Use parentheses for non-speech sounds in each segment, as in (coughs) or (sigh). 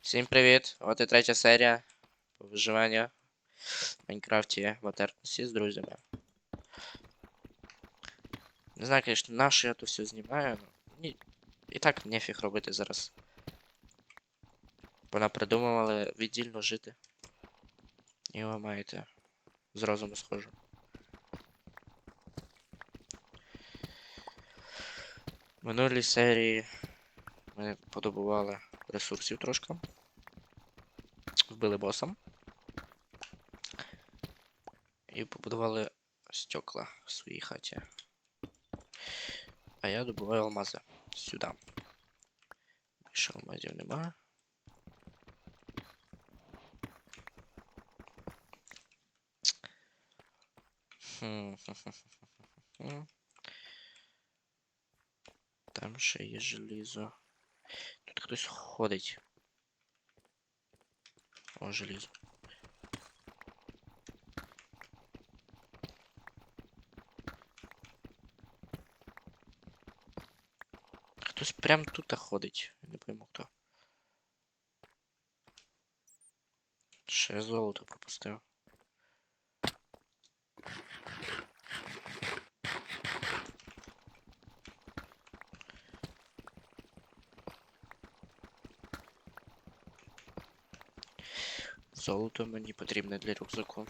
Всім привіт! От і третя серія по виживанню в Майнкрафті в Атернесі з друзями. Не знаю, звісно, на що я то все знімаю, ну, ні, і так нефіг робити зараз. Вона придумувала віддільно жити. І ви маєте з розуму схожу. В минулій серії ми подобували ресурсів трошки. Вбили боса. І побудували стекла в своїй хаті. А я добуваю алмази сюди. Більше алмазів немає. Хм, хм-хм-хм-хм-хм. Там ще є желізо. Тут хтось ходить. О, желізо. Хтось прям тут ходить. Я Не пойму хто. Ще золото пропустив. Золото мені потрібне для рюкзаку.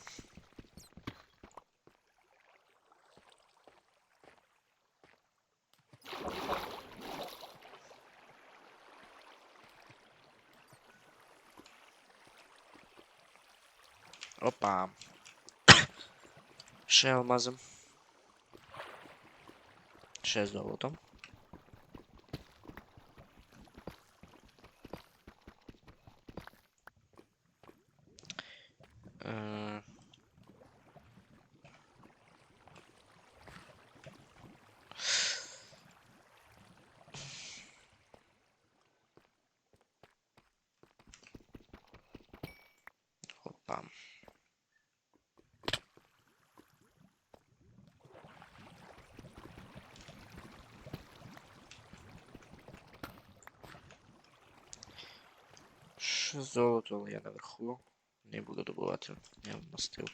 Опа. (coughs) Ще алмазом. Ще золото. Е, Опа. Золото, але я наверху. Не буду добувати. Я вмастив.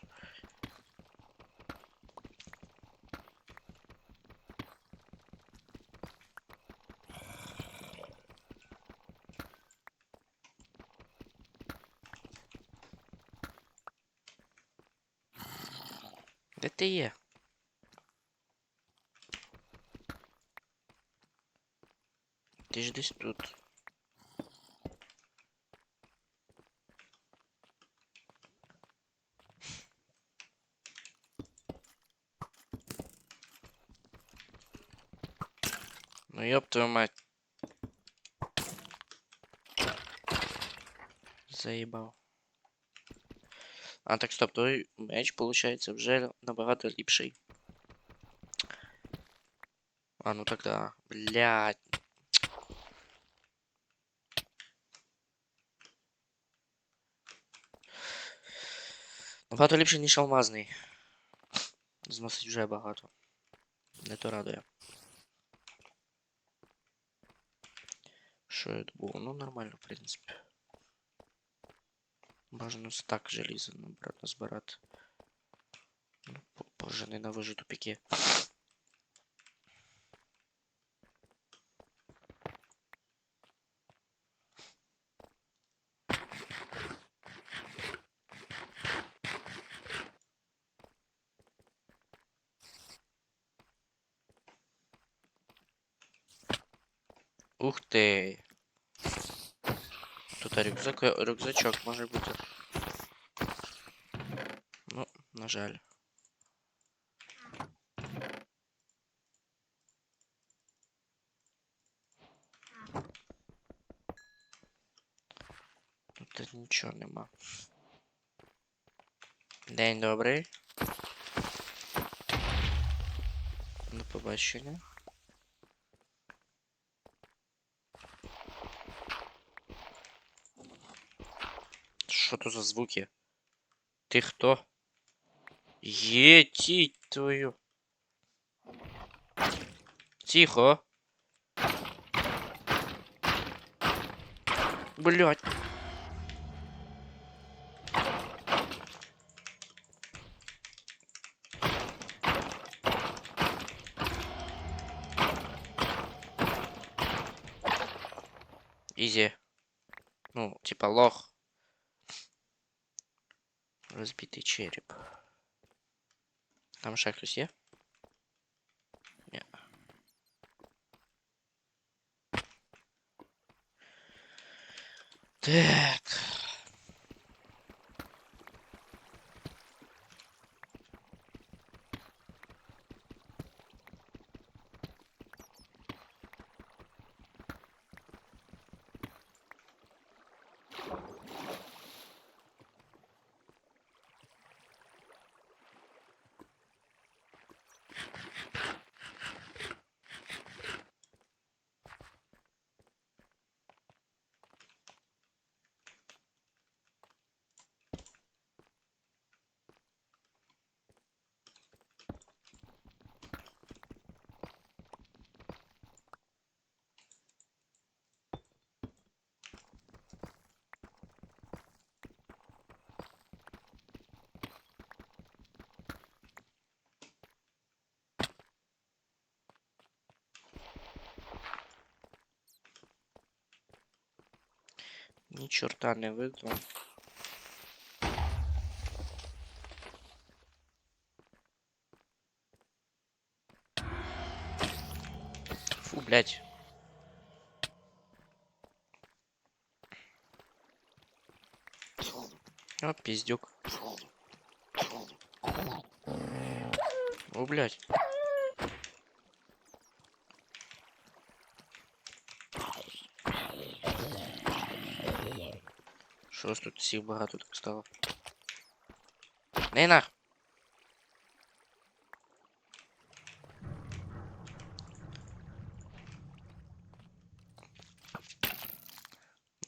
Де ти є? Ти ж десь тут. Ну ёб твою мать. Заїбав. А, так стоп, той меч, получается, вже набагато ліпший. А, ну тогда, блядь. Набагато ліпший, ніж алмазний. Зносить вже багато. Не то радує. Що я добув? Ну, нормально, в принципі. Бажано стак желіза набрати, назбирати. Ну, бо- боже, ненавижу тупіки. Ух ти! Тут рюкзак, рюкзачок може бути. Ну, на жаль. Тут нічого нема. День добрий. До побачення. Что тут за звуки? Ты кто? Ети твою. Тихо. Блять. Изи. Ну, типа лох. Розбитий череп. Там ще хтось є? Так. Ні чорта не видно. Фу, блядь. О, пиздюк. О, блядь. Що ж тут всіх багато так стало? Не нах!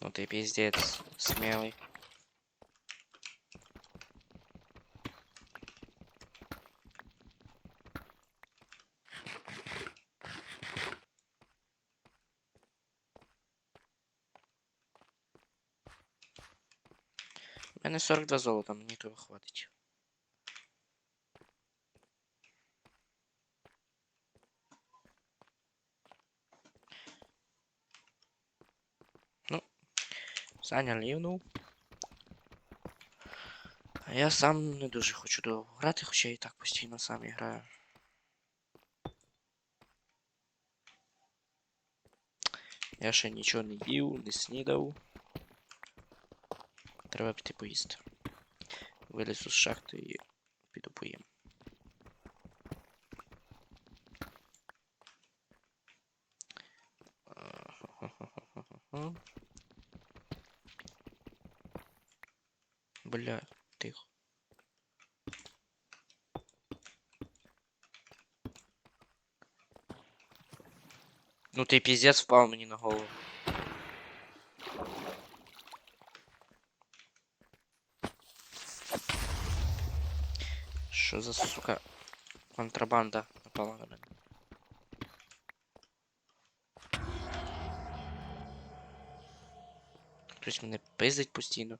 Ну ты пиздец, смелый. мене 42 золота, мені того хватить. Ну, Саня лівнув. А я сам не дуже хочу довго грати, хоча і так постійно сам і граю. Я ще нічого не їв, не снідав. Треба піти поїсти. Вилізу з шахти і піду поїм. Ага. Бля, тихо. Ну ты пиздец впал мені на голову. Що за сука контрабанда напала на мене? Хтось мене пиздить постійно.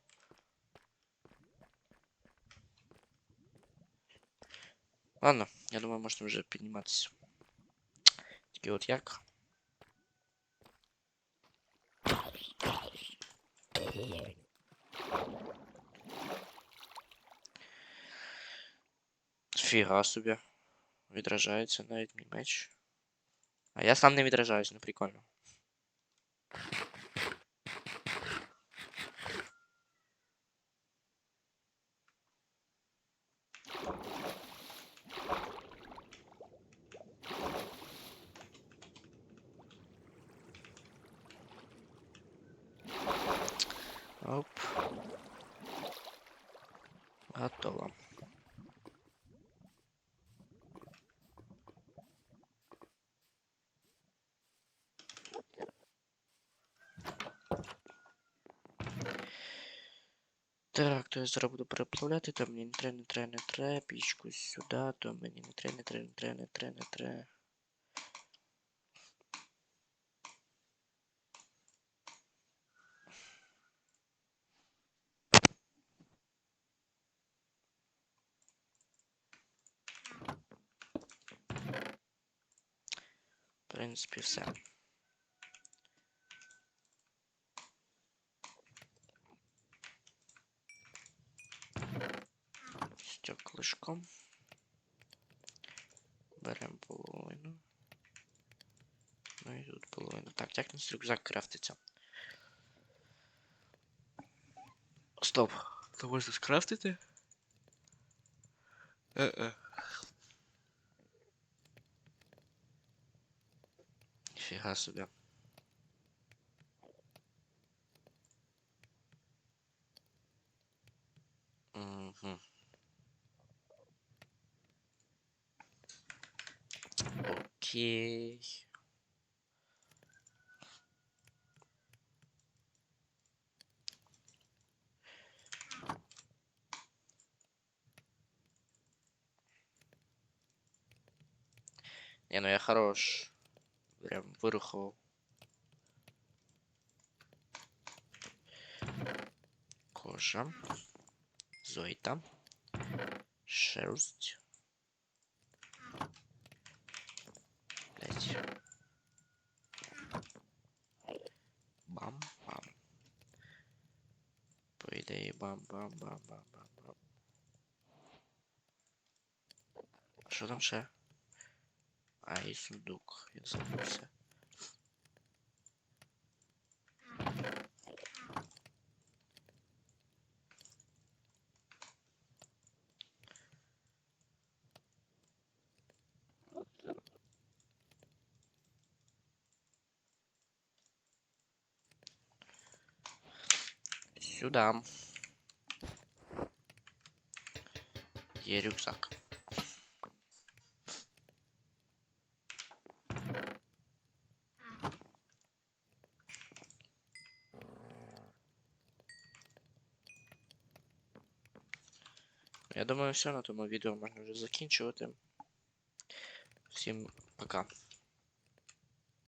Ладно, я думаю, можна вже підніматися. Тільки от як? Фіга собі. Відражається навіть мій меч. А я сам не відражаюсь, ну прикольно. Так, то я зараз буду переплавляти, то мені не треба, не треба, не треба, пічку сюди, то мені не треба, не треба, не треба, не треба, не треба. В принципі, все. Стеклишко. Беремо половину. Ну і тут половину. Так, як нас рюкзак крафтиться? Стоп. То можна скрафтити? Е-е. Фіга собі. Окей. Не, ну я хорош. Прям вырухал. Кожа. Зойта. Шерсть. Блять. Бам-бам. По ідеї бам-бам-бам-бам-бам-бам. А що там ще? А, і сундук. Я забувся. Сюда. Є рюкзак. Я думаю, все на тому відео можна вже закінчувати. Всім пока.